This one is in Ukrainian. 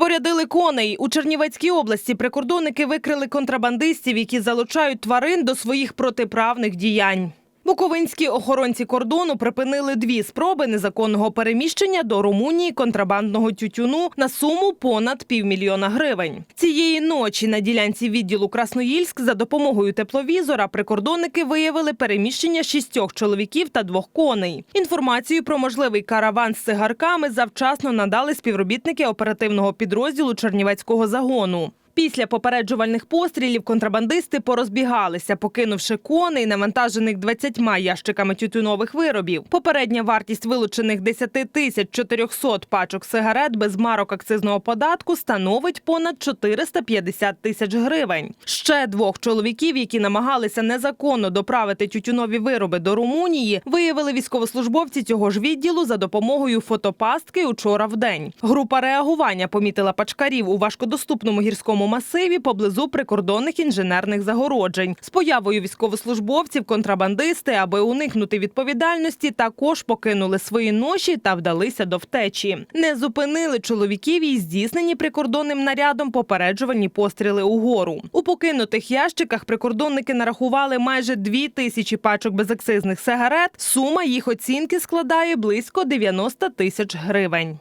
Спорядили коней у Чернівецькій області. Прикордонники викрили контрабандистів, які залучають тварин до своїх протиправних діянь. Буковинські охоронці кордону припинили дві спроби незаконного переміщення до Румунії контрабандного тютюну на суму понад півмільйона гривень. Цієї ночі на ділянці відділу Красноїльськ за допомогою тепловізора прикордонники виявили переміщення шістьох чоловіків та двох коней. Інформацію про можливий караван з цигарками завчасно надали співробітники оперативного підрозділу Чернівецького загону. Після попереджувальних пострілів контрабандисти порозбігалися, покинувши коней, навантажених 20 ящиками тютюнових виробів. Попередня вартість вилучених 10 тисяч 400 пачок сигарет без марок акцизного податку становить понад 450 тисяч гривень. Ще двох чоловіків, які намагалися незаконно доправити тютюнові вироби до Румунії, виявили військовослужбовці цього ж відділу за допомогою фотопастки учора в день. Група реагування помітила пачкарів у важкодоступному гірському масиві поблизу прикордонних інженерних загороджень. З появою військовослужбовців контрабандисти, аби уникнути відповідальності, також покинули свої ноші та вдалися до втечі. Не зупинили чоловіків і здійснені прикордонним нарядом попереджувальні постріли угору. У покинутих ящиках прикордонники нарахували майже дві тисячі пачок безакцизних сигарет. Сума їх оцінки складає близько 90 тисяч гривень.